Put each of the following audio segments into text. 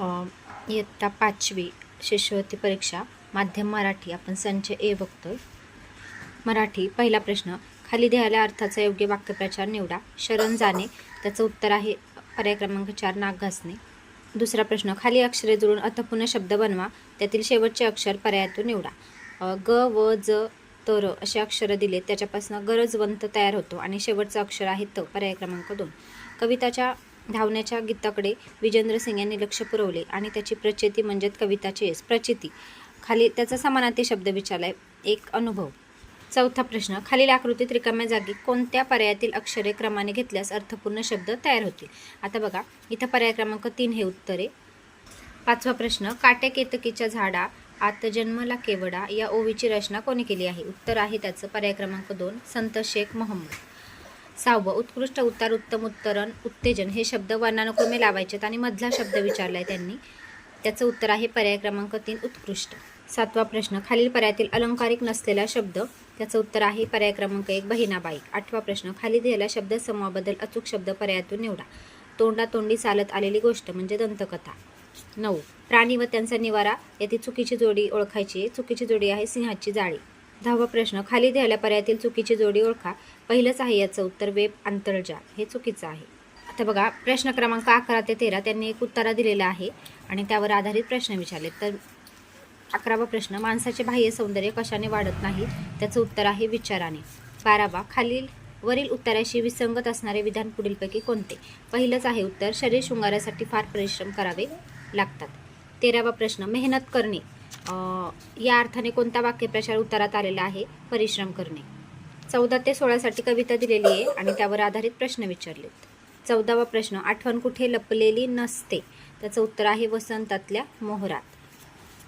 इयत्ता पाचवी शिष्यवृत्ती परीक्षा माध्यम मराठी आपण संच ए बघतोय. मराठी पहिला प्रश्न खाली दिलेल्या अर्थाचा योग्य वाक्यप्रचार निवडा. शरण जाणे त्याचं उत्तर आहे पर्याय क्रमांक चार नाक घासणे. दुसरा प्रश्न खाली अक्षरे जुळून अर्थपूर्ण शब्द बनवा त्यातील शेवटचे अक्षर पर्यायातून निवडा. ग व ज तर असे अक्षरं दिले त्याच्यापासून गरजवंत तयार होतो आणि शेवटचं अक्षर आहे त पर्याय क्रमांक दोन. कविताच्या धावण्याच्या गीताकडे विजेंद्र सिंग यांनी लक्ष पुरवले आणि त्याची प्रचिती म्हणजेच कविताची येस प्रचिती. खाली त्याचा समानार्थी शब्द विचारलाय एक अनुभव. चौथा प्रश्न खालील आकृतीत रिकाम्या जागी कोणत्या पर्यायातील अक्षरे क्रमाने घेतल्यास अर्थपूर्ण शब्द तयार होतील? आता बघा इथं पर्याय क्रमांक तीन हे उत्तरे पाचवा प्रश्न काट्या केतकीच्या झाडा आत जन्मला केवडा या ओवीची रचना कोणी केली आहे? उत्तर आहे त्याचं पर्याय क्रमांक दोन संत शेख मोहम्मद. सहावं उत्कृष्ट उत्तर उत्तम उत्तरण उत्तेजन हे शब्द वर्णानुक्रमे लावायचेत आणि मधला शब्द विचारला आहे त्यांनी. त्याचं उत्तर आहे पर्याय क्रमांक तीन उत्कृष्ट. सातवा प्रश्न खालील पर्यायातील अलंकारिक नसलेला शब्द. त्याचं उत्तर आहे पर्याय क्रमांक एक बहिणाबाई. आठवा प्रश्न खाली दिलेला शब्द समूहाबद्दल अचूक शब्द पर्यायातून निवडा. तोंडातोंडी चालत आलेली गोष्ट म्हणजे दंतकथा. नऊ प्राणी व त्यांचा निवारा. याची चुकीची जोडी ओळखायची चुकीची जोडी आहे सिंहाची जाळी. दहावा प्रश्न खाली दिलेल्या पर्यायातील चुकीची जोडी ओळखा. पहिलंच आहे याचं उत्तर वेब आंतरजाल हे चुकीचं आहे. आता बघा प्रश्न क्रमांक अकरा ते तेरा त्यांनी एक उत्तरा दिलेला आहे आणि त्यावर आधारित प्रश्न विचारले तर अकरावा प्रश्न माणसाचे बाह्य सौंदर्य कशाने वाढत नाही? त्याचं उत्तर आहे विचाराने. बारावा खालील वरील उत्तराशी विसंगत असणारे विधान पुढीलपैकी कोणते? पहिलंच आहे उत्तर शरीर शृंगारासाठी फार परिश्रम करावे लागतात. तेरावा प्रश्न मेहनत करणे. या अर्थाने कोणता वाक्यप्रचार उत्तरात आलेला आहे? परिश्रम करणे. चौदा ते सोळासाठी कविता दिलेली आहे आणि त्यावर आधारित प्रश्न विचारलेत. चौदावा प्रश्न आठवण कुठे लपलेली नसते? त्याचं उत्तर आहे वसंतातल्या मोहरात.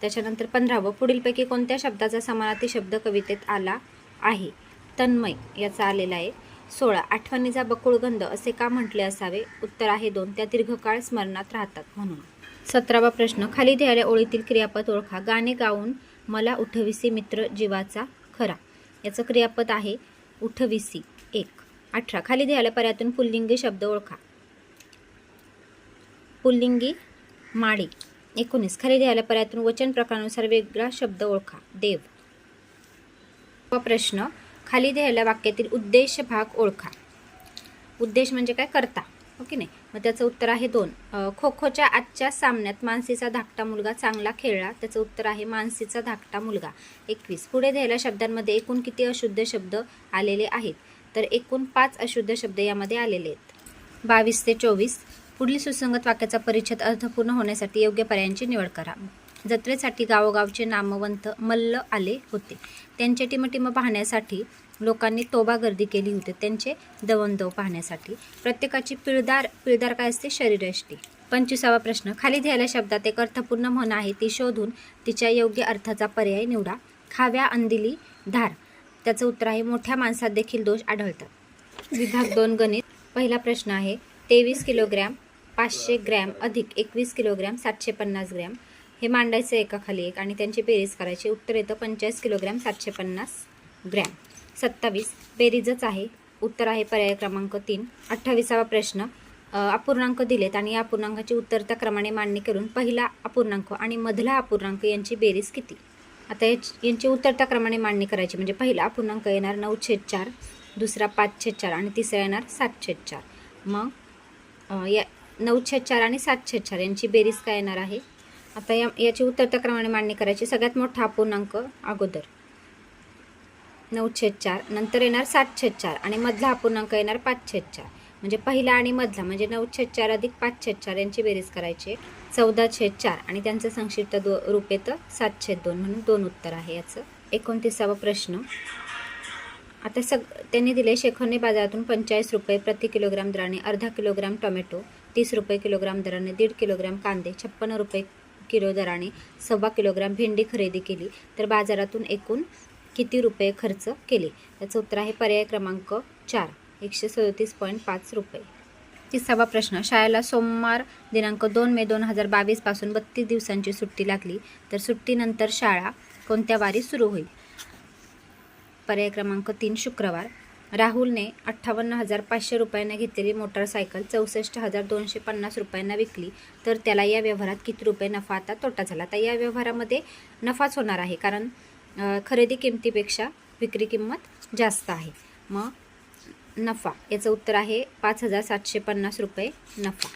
त्याच्यानंतर पंधरावं पुढीलपैकी कोणत्या शब्दाचा समानार्थी शब्द कवितेत आला आहे? तन्मय याचा आलेला आहे. सोळा आठवणीचा बकुळगंध असे का म्हटले असावे? उत्तर आहे दोन त्या दीर्घकाळ स्मरणात राहतात म्हणून. सतरावा प्रश्न. खाली दिलेल्या ओळीतील क्रियापद ओळखा. गाणे गाऊन मला उठविसी मित्र जीवाचा खरा. याचं क्रियापद आहे उठविसी एक. अठरा. खाली दिलेल्या पर्यातून पुल्लिंगी शब्द ओळखा. पुल्लिंगी माळी. एकोणीस. खाली दिलेल्या पर्यातून वचन प्रकारानुसार वेगळा शब्द ओळखा. देव. व प्रश्न. खाली दिलेल्या वाक्यातील उद्देश भाग ओळखा. उद्देश म्हणजे काय? करता. ओके हो नाही? मग त्याचं उत्तर आहे दोन. खो खोच्या आजच्या सामन्यात मानसीचा धाकटा मुलगा चांगला खेळला. त्याचं उत्तर आहे मानसीचा धाकटा मुलगा. एकवीस. पुढे द्यायला शब्दांमध्ये एकूण किती अशुद्ध शब्द आलेले आहेत? तर एकूण पाच अशुद्ध शब्द यामध्ये आलेले आहेत. बावीस ते चोवीस. पुढील सुसंगत वाक्याचा परिच्छेद अर्थपूर्ण होण्यासाठी योग्य पर्यायांची निवड करा. जत्रेसाठी गावोगावचे नामवंत मल्ल आले होते. त्यांचे टिमटिम पाहण्यासाठी लोकांनी तोबा गर्दी केली होती. त्यांचे दवंदव पाहण्यासाठी प्रत्येकाची पिळदार पिळदार काय असते? शरीरयष्टी पंचवीसावा प्रश्न खाली दिलेल्या शब्दात एक अर्थपूर्ण म्हण आहे ती शोधून तिच्या योग्य अर्थाचा पर्याय निवडा. खाव्या अंदिली धार. त्याचं उत्तर आहे मोठ्या माणसात देखील दोष आढळतात. विभाग दोन गणित. पहिला प्रश्न आहे तेवीस किलोग्रॅम पाचशे ग्रॅम अधिक एकवीस किलोग्रॅम सातशे पन्नास ग्रॅम. हे मांडायचं एकाखाली एक आणि त्यांची बेरीज करायची. उत्तर येतं पंचेचाळीस किलोग्रॅम सातशे पन्नास ग्रॅम. सत्तावीस. बेरीजच आहे. उत्तर आहे पर्याय क्रमांक तीन. अठ्ठावीसावा प्रश्न. अपूर्णांक दिलेत आणि या अपूर्णांकाची उत्तरता क्रमाने मांडणी करून पहिला अपूर्णांक आणि मधला अपूर्णांक यांची बेरीज किती? आता याच यांची उत्तरता क्रमाने मांडणी करायची. म्हणजे पहिला अपूर्णांक येणार नऊ छेद चार दुसरा पाच छेद चार आणि तिसरा येणार सात छेद चार. मग या नऊ छेद चार आणि सात छेद चार यांची बेरीज काय येणार आहे? आता या याची उत्तरता क्रमाने मांडणी करायची. सगळ्यात मोठा अपूर्णांक अगोदर. नऊ छेद चार. नंतर येणार सात छेद चार. आणि मधला अपूर्णांक येणार पाच छेद चार. म्हणजे पहिला आणि मधला. म्हणजे नऊ छेद चार अधिक पाच छेद चार यांची बेरीज करायची चौदा छेद चार. आणि त्यांचं संक्षिप्त दो रूप येतं सात छेद दोन म्हणून दोन उत्तर आहे याचं. एकोणतीसावा प्रश्न. आता सग त्यांनी दिले शेखरने बाजारातून पंचेचाळीस रुपये प्रति किलोग्राम दराने अर्धा किलोग्राम टोमॅटो तीस रुपये किलोग्राम दराने दीड किलोग्राम कांदे छप्पन्न रुपये किलो दराने सव्वा किलोग्राम भेंडी खरेदी केली. तर बाजारातून एकूण किती रुपये खर्च केले? त्याचं उत्तर आहे पर्याय क्रमांक चार एकशे सदोतीस पॉईंट पाच रुपये. तिसावा प्रश्न शाळेला सोमवार दिनांक दोन मे दोन हजार बावीसपासून बत्तीस दिवसांची सुट्टी लागली तर सुट्टीनंतर शाळा कोणत्या वारी सुरू होईल? पर्याय क्रमांक तीन शुक्रवार. राहुलने अठ्ठावन्न हजार पाचशे रुपयांना घेतलेली मोटारसायकल चौसष्ट हजार दोनशे पन्नास रुपयांना विकली. तर त्याला या व्यवहारात किती रुपये नफा आता तोटा झाला. तर या व्यवहारामध्ये नफाच होणार आहे कारण खरेदी किमतीपेक्षा विक्री किंमत जास्त आहे. मग नफा याचं उत्तर आहे पाच हजार सातशे पन्नास रुपये नफा.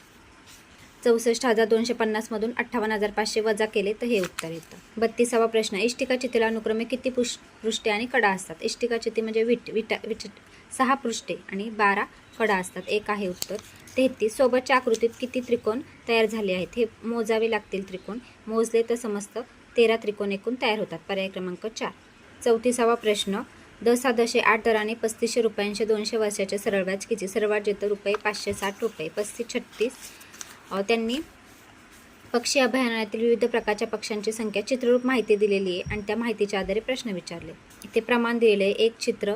चौसष्ट हजार दोनशे पन्नासमधून अठ्ठावन्न हजार पाचशे वजा केले तर हे उत्तर येतं. बत्तीसावा प्रश्न इष्टिका चितीला अनुक्रमे किती पुष पृष्ठे आणि कडा असतात? इष्टिका चिती म्हणजे विट विटा विट सहा पृष्ठे आणि बारा कडा असतात. एक आहे उत्तर. तेहतीस सोबतच्या आकृतीत किती त्रिकोण तयार झाले आहेत? हे मोजावे लागतील त्रिकोण. मोजले तर समजतं तेरा त्रिकोण एकूण तयार होतात. पर्याय क्रमांक चार. चौतीसावा प्रश्न दसा दशे आठ दराने पस्तीसशे रुपयांचे दोनशे वर्षाचे सरळ व्याज किती? सर्वात जेतं रुपये पाचशे साठ रुपये पस्तीस छत्तीस त्यांनी पक्षी अभयारण्यातील विविध प्रकारच्या पक्ष्यांची संख्या चित्ररूप माहिती दिलेली आहे आणि त्या माहितीच्या आधारे प्रश्न विचारले. इथे प्रमाण दिलेले आहे एक चित्र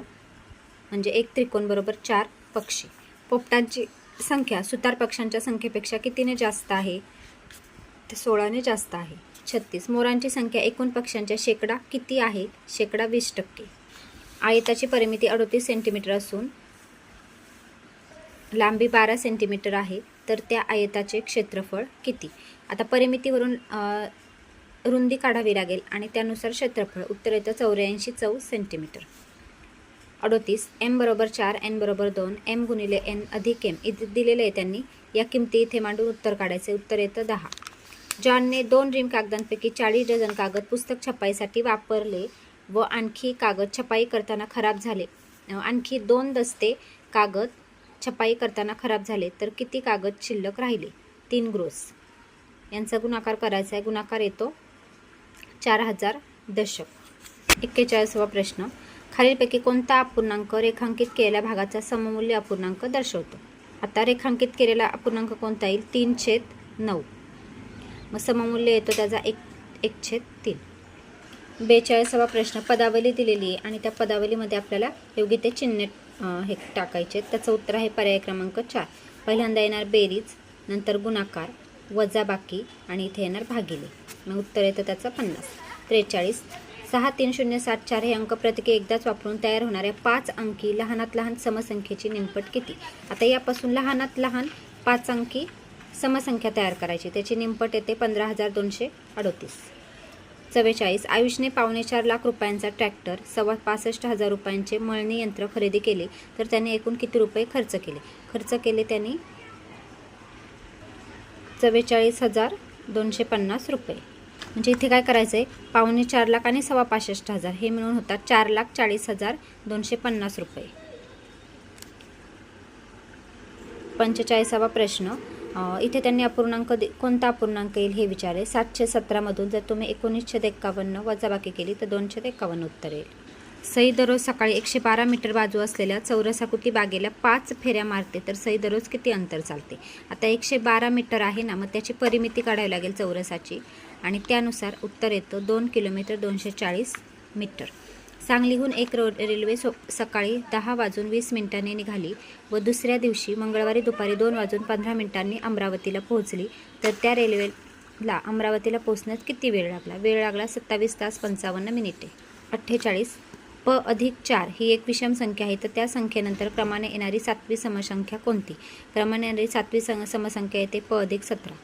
म्हणजे एक त्रिकोण बरोबर चार पक्षी. पोपटांची संख्या सुतार पक्ष्यांच्या संख्येपेक्षा कितीने जास्त आहे? ते सोळाने जास्त आहे. छत्तीस. मोरांची संख्या एकूण पक्ष्यांच्या शेकडा किती आहे? शेकडा वीस टक्के. आयताची परिमिती अडोतीस सेंटीमीटर असून लांबी बारा सेंटीमीटर आहे. तर त्या आयताचे क्षेत्रफळ किती? आता परिमितीवरून रुंदी काढावी लागेल आणि त्यानुसार क्षेत्रफळ. उत्तर येतं चौऱ्याऐंशी चौ सेंटीमीटर. अडोतीस एम बरोबर चार एन बरोबर दोन एम गुणिले एन अधिक एम इथे दिलेलं आहे त्यांनी. या किमती इथे मांडून उत्तर काढायचे उत्तर येतं दहा. जॉनने दोन रिम कागदांपैकी चाळीस डझन कागद पुस्तक छपाईसाठी वापरले व आणखी कागद छपाई करताना खराब झाले आणखी दोन दस्ते कागद छपाई करताना खराब झाले तर किती कागद शिल्लक राहिले? तीन ग्रोस. यांचा गुणाकार करायचा आहे. गुणाकार येतो चार हजार दशक. एक्केचाळीसवा प्रश्न. खालीलपैकी कोणता अपूर्णांक रेखांकित केलेल्या भागाचा सममूल्य अपूर्णांक दर्शवतो? आता रेखांकित केलेला अपूर्णांक कोणता येईल? तीन छेद नऊ. मग सममूल्य येतो त्याचा एक एक छेद तीन. बेचाळीसावा प्रश्न पदावली दिलेली आहे आणि त्या पदावलीमध्ये आपल्याला योग्य ते चिन्ह हे टाकायचे. त्याचं उत्तर आहे पर्याय क्रमांक चार. पहिल्यांदा येणार बेरीज नंतर गुणाकार वजाबाकी आणि इथे येणार भागिले. मग उत्तर येतं त्याचं पन्नास. त्रेचाळीस. सहा तीन शून्य सात चार हे अंक प्रतिके एकदाच वापरून तयार होणाऱ्या पाच अंकी लहानात लहान समसंख्येची निमपट किती? आता यापासून लहानात लहान पाच अंकी समसंख्या तयार करायची. त्याची निमपट येते पंधरा हजार दोनशे अडोतीस. चव्वेचाळीस आयुषने पावणे चार लाख रुपयांचा ट्रॅक्टर सव्वा पासष्ट हजार रुपयांचे मळणी यंत्र खरेदी केले तर त्याने एकूण किती रुपये खर्च केले? खर्च केले त्यांनी चव्वेचाळीस हजार दोनशे पन्नास रुपये. म्हणजे इथे काय करायचं आहे पावणे चार लाख आणि सव्वा पासष्ट हजार हे मिळून होतात चार लाख चाळीस हजार दोनशे पन्नास रुपये. पंचेचाळीसावा प्रश्न. इथे त्यांनी अपूर्णांक दे कोणता अपूर्णांक येईल हे विचारले. सातशे सतरामधून जर तुम्ही एकोणीसशे एक्कावन्न वजाबाकी केली तर दोनशे एक्कावन्न उत्तर येईल. सई दररोज सकाळी एकशे बारा मीटर बाजू असलेल्या चौरसाकृती बागेला पाच फेऱ्या मारते तर सई दररोज किती अंतर चालते? आता एकशे बारा मीटर आहे ना मग त्याची परिमिती काढावी लागेल चौरसाची. आणि त्यानुसार उत्तर येतं दोन किलोमीटर दोनशे चाळीस मीटर. सांगलीहून एक रो रेल्वे सो सकाळी दहा वाजून वीस मिनिटांनी निघाली व दुसऱ्या दिवशी मंगळवारी दुपारी दोन वाजून पंधरा मिनिटांनी अमरावतीला पोहोचली. तर त्या रेल्वेला अमरावतीला पोहोचण्यात किती वेळ लागला? वेळ लागला सत्तावीस तास पंचावन्न मिनिटे. अठ्ठेचाळीस प अधिक चार ही एक विषम संख्या आहे. तर त्या संख्येनंतर क्रमाने येणारी सातवी समसंख्या कोणती? क्रमाने येणारी सातवी सम समसंख्या येते प अधिक सतरा.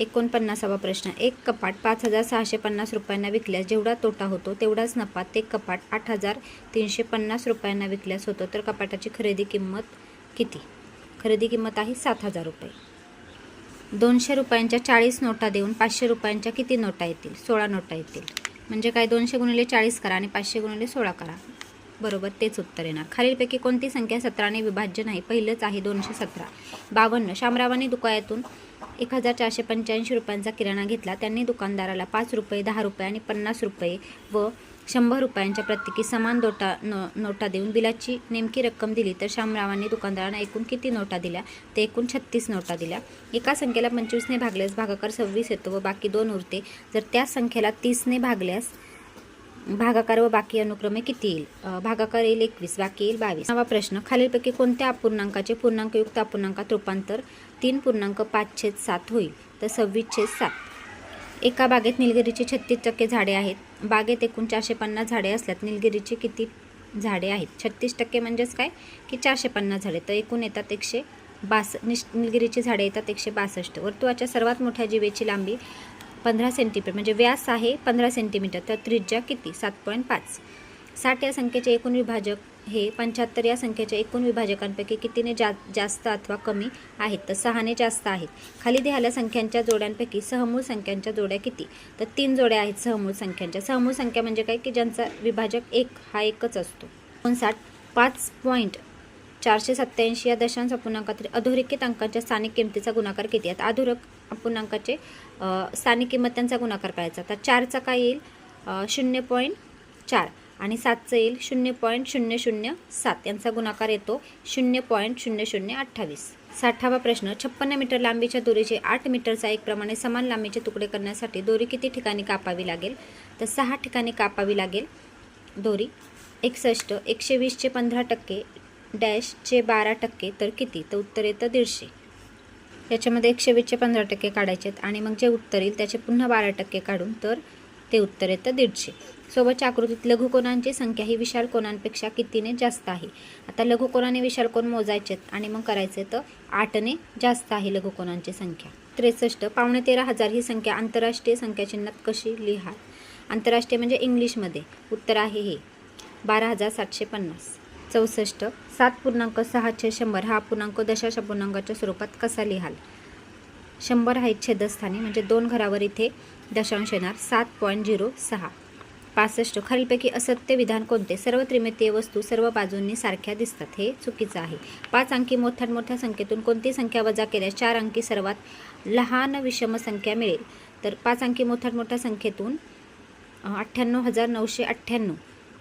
एकोणपन्नासावा प्रश्न. एक कपाट पाच हजार सहाशे पन्नास रुपयांना विकल्यास जेवढा तोटा होतो तेवढाच नफा. ते कपाट आठ हजार तीनशे पन्नास रुपयांना विकल्यास होतो. तर कपाटाची खरेदी किंमत किती? खरेदी किंमत आहे सात हजार रुपये. दोनशे रुपयांच्या चाळीस नोटा देऊन पाचशे रुपयांच्या किती नोटा येतील? सोळा नोटा येतील. म्हणजे काय दोनशे गुणिले चाळीस करा आणि पाचशे गुणिले सोळा करा. बरोबर तेच उत्तर येणार. खालीलपैकी कोणती संख्या सतराने विभाज्य नाही? पहिलंच आहे दोनशे सतरा. बावन्न. शामरावाने दुकायातून एक हजार चारशे पंच्याऐंशी रुपयांचा किराणा घेतला. त्यांनी दुकानदाराला पाच रुपये दहा रुपये आणि पन्नास रुपये व शंभर रुपयांच्या प्रत्येकी समान नोटा नो नोटा देऊन बिलाची नेमकी रक्कम दिली. तर श्यामरावांनी दुकानदारांना एकूण किती नोटा दिल्या? ते एकूण छत्तीस नोटा दिल्या. एका संख्येला पंचवीसने भागल्यास भागाकार सव्वीस येतो व बाकी दोन उरते. जर त्या संख्येला तीसने भागल्यास भागाकार व बाकी अनुक्रमे किती येईल? भागाकार येईल एकवीस बाकी येईल बावीस. नवा प्रश्न. खालीलपैकी कोणत्या अपूर्णांकाचे पूर्णांकयुक्त अपूर्णांकात रूपांतर तीन पूर्णांक पाच छेद सात होईल? तर सव्वीस छेद सात. एका बागेत निलगिरीची छत्तीस टक्के झाडे आहेत. बागेत एकूण चारशे पन्नास झाडे असल्यात. निलगिरीची किती झाडे आहेत? छत्तीस टक्के म्हणजेच काय? की चारशे पन्नास झाडे. तर एकूण येतात एकशे बास निश निलगिरीची झाडे येतात एकशे बासष्ट. वर्तुळाच्या सर्वात मोठ्या जीवेची लांबी पंधरा सेंटीमीटर म्हणजे व्यास आहे पंधरा सेंटीमीटर तर त्रिज्या किती? सात पॉईंट पाच. साठ या संख्येचे एकूण विभाजक हे पंच्याहत्तर या संख्येच्या एकूण विभाजकांपैकी कितीने जा जास्त अथवा कमी आहेत? तर सहाने जास्त आहेत. खाली देहाला संख्यांच्या जोड्यांपैकी सहमूळ संख्यांच्या जोड्या किती? तर तीन जोड्या आहेत सहमूळ संख्यांच्या. सहमूळ संख्या म्हणजे काय? की ज्यांचा विभाजक एक हा एकच असतो. एकोणसाठ पाच पॉईंट चारशे सत्त्याऐंशी या दशांश अपूर्णांकातील अधोरेखित अंकांच्या स्थानिक किमतीचा गुणाकार किती आहेत अधोरक अपूर्णांकाचे स्थानिक किंमत त्यांचा गुणाकार करायचा. तर चारचा काय येईल? शून्य पॉईंट चार. आणि सातचं येईल? शून्य पॉईंट शून्य शून्य सात. यांचा गुणाकार येतो शून्य पॉईंट शून्य शून्य अठ्ठावीस. साठावा प्रश्न छप्पन्न मीटर लांबीच्या दोरीचे आठ मीटरचा एक प्रमाणे समान लांबीचे तुकडे करण्यासाठी दोरी किती ठिकाणी कापावी लागेल? तर सहा ठिकाणी कापावी लागेल दोरी. एकसष्ट एकशे वीसचे पंधरा टक्के डॅशचे बारा टक्के तर किती? तर उत्तर येतं दीडशे. याच्यामध्ये एकशे वीसचे पंधरा टक्के काढायचे आहेत आणि मग जे उत्तर येईल त्याचे पुन्हा बारा टक्के काढून तर ते उत्तर येतं दीडशे. सोबतच्या आकृतीत लघुकोणांची संख्या ही विशाल कोणांपेक्षा कितीने जास्त आहे? आता लघुकोणाने विशाल कोण मोजायचे आहेत आणि मग करायचे तर आठने जास्त आहे लघुकोणांची संख्या. त्रेसष्ट पावणे तेरा हजार ही संख्या आंतरराष्ट्रीय संख्याचिन्हात कशी लिहा आंतरराष्ट्रीय म्हणजे इंग्लिशमध्ये. उत्तर आहे हे. बारा हजार सातशे पन्नास. चौसष्ट सात पूर्णांक सहाशे शंभर हा पूर्णांक दशाशा पूर्णांकाच्या स्वरूपात कसा लिहाल? शंभर आहे छेदस्थानी म्हणजे दोन घरावर इथे दशांश येणार सात पॉईंट झिरो सहा. पासष्ट खालीलपैकी असत्य विधान कोणते? सर्व त्रिमितीय वस्तू सर्व बाजूंनी सारख्या दिसतात हे चुकीचं आहे. पाच अंकी मोठ्यात मोठ्या संख्येतून कोणती संख्या वजा केल्यास चार अंकी सर्वात लहान विषम संख्या मिळेल? तर पाच अंकी मोठ्यात मोठ्या संख्येतून अठ्ठ्याण्णव हजार नऊशे अठ्ठ्याण्णव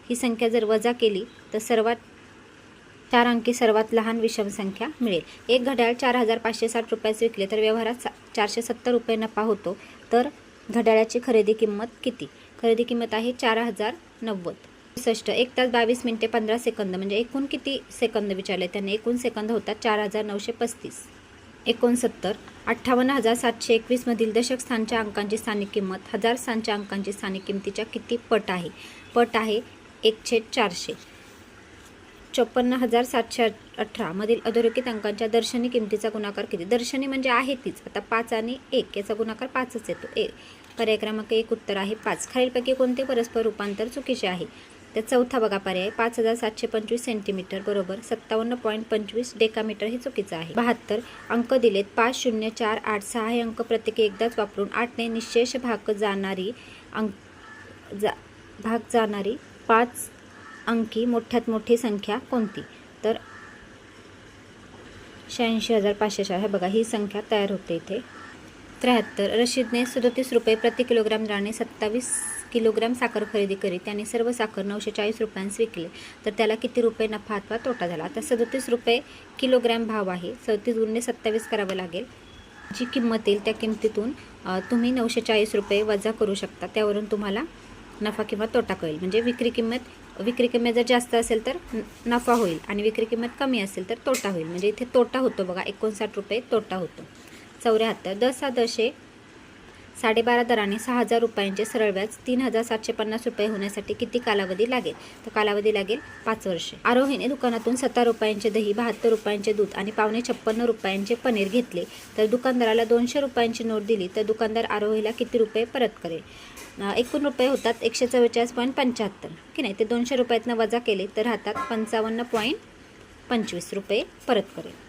ही संख्या जर वजा केली तर सर्वात चार अंकी सर्वात लहान विषम संख्या मिळेल. एक घड्याळ चार हजार पाचशे साठ रुपयाचे विकले तर व्यवहारात सा चारशे सत्तर रुपये नफा होतो. तर घड्याळाची खरेदी किंमत किती? खरेदी किंमत आहे चार हजार नव्वद सष्ट. एक तास बावीस मिनिटे पंधरा सेकंद म्हणजे एकूण किती सेकंद विचारले? त्यांनी एकूण सेकंद होतात चार हजार नऊशे पस्तीस एकोणसत्तर. अठ्ठावन्न हजार सातशे एकवीसमधील दशक स्थानच्या अंकांची स्थानिक किंमत हजार स्थानच्या अंकांची स्थानिक किंमतीच्या किती पट आहे? पट आहे एकशे चारशे. चोपन्न हजार सातशे अठरामधील अधोरेखित अंकांच्या दर्शनी किमतीचा गुणाकार किती? दर्शनी म्हणजे आहे तीच. आता पाच आणि एक याचा गुणाकार पाचच येतो. ए पर्याय क्रमांक एक उत्तर आहे पाच. खालीलपैकी कोणते परस्पर रूपांतर चुकीचे आहे? तर चौथा बघा पर्याय. पाच हजार सातशे पंचवीस सेंटीमीटर बरोबर सत्तावन्न पॉईंट पंचवीस डेकामीटर हे चुकीचं आहे. बहात्तर अंक दिलेत पाच शून्य चार आठ सहा हे अंक प्रत्येकी एकदाच वापरून आठने निशेष भाग जाणारी अंक जा भाग जाणारी पाच अंकी मोठ्यात मोठी संख्या कोणती? तर शहाऐंशी हजार पाचशे चार हे बघा ही संख्या तयार होते इथे. त्र्याहत्तर. रशीदने सदोतीस रुपये प्रति किलोग्राम दराने सत्तावीस किलोग्राम साखर खरेदी करी. त्याने सर्व साखर नऊशे चाळीस रुपयांस विकले. तर त्याला किती रुपये नफा अथवा तोटा झाला? आता सदोतीस रुपये किलोग्राम भाव आहे. सदतीस गुणने सत्तावीस करावं लागेल. जी किंमत येईल त्या किमतीतून तुम्ही नऊशे चाळीस रुपये वजा करू शकता. त्यावरून तुम्हाला नफा किंवा तोटा कळेल. म्हणजे विक्री किंमत विक्री किंमत जर जास्त असेल तर नफा होईल आणि विक्री किंमत कमी असेल तर तोटा होईल. म्हणजे इथे तोटा होतो बघा एकोणसाठ रुपये तोटा होतो. चौऱ्याहत्तर दस दशे साडेबारा दराने सहा हजार रुपयांचे सरळ व्याज तीन हजार सातशे पन्नास रुपये होण्यासाठी किती कालावधी लागेल? तर कालावधी लागेल पाच वर्षे. आरोहीने दुकानातून सत्तर रुपयांचे दही बहात्तर रुपयांचे दूध आणि पावणे छप्पन्न रुपयांचे पनीर घेतले. तर दुकानदाराला दोनशे रुपयांची नोट दिली तर दुकानदार आरोहीला किती रुपये परत करेल? एकूण रुपये होतात एकशे चव्वेचाळीस पॉईंट पंच्याहत्तर. की नाही? ते दोनशे रुपयातनं वजा केले तर हातात पंचावन्न पॉईंट पंचवीस रुपये परत करेल.